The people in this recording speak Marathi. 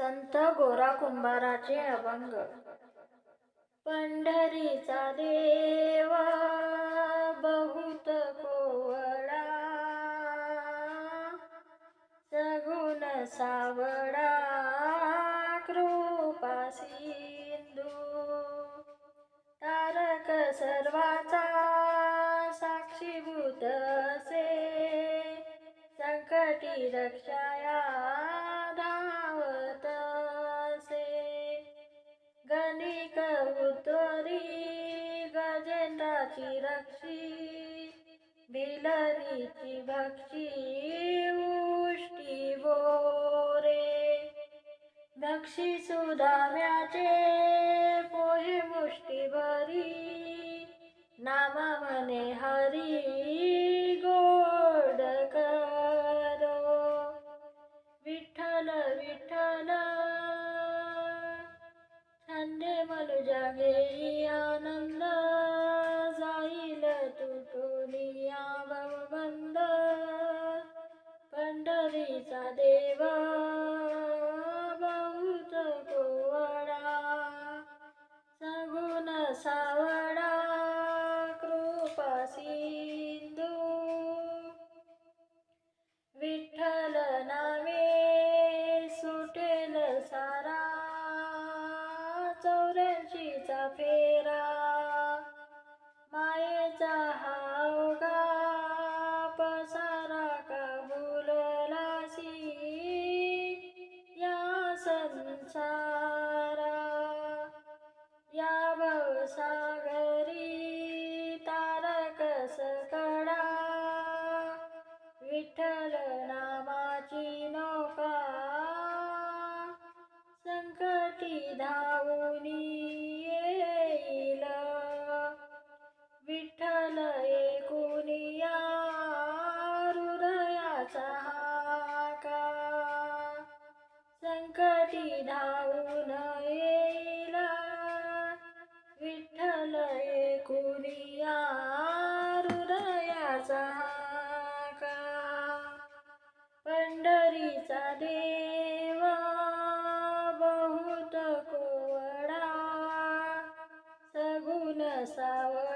संत गोरा कुंभाराचे अभंग. पंढरीचा देवा बहुत कोवळा. सगुण सावळा कृपा सिंधू. तारक सर्वाचा साक्षीभूत असे. संकटी रक्षा गजेंद्राची रक्षी भिलरीची भक्षी उष्टी बोरे. भक्षी सुदाम्याचे पोहे मुष्टी भरी नामा म्हणे हरी गोड करो. विठ्ठल विठ्ठल छंदे मनुजा जागे देव बहुत कोवळा सगुण सावळा कृपा सिंधू विठ्ठल नामे सुटेल सारा चौऱ्याऐंशीचा फेरा मायेचा हा विठ्ठल एकुनिया हृदयाचा हाका? संकटी धावून येईल. विठ्ठल एकुनिया हृदयाचा हाका? पंढरीचा देव बहुत कोवडा. सगुण साव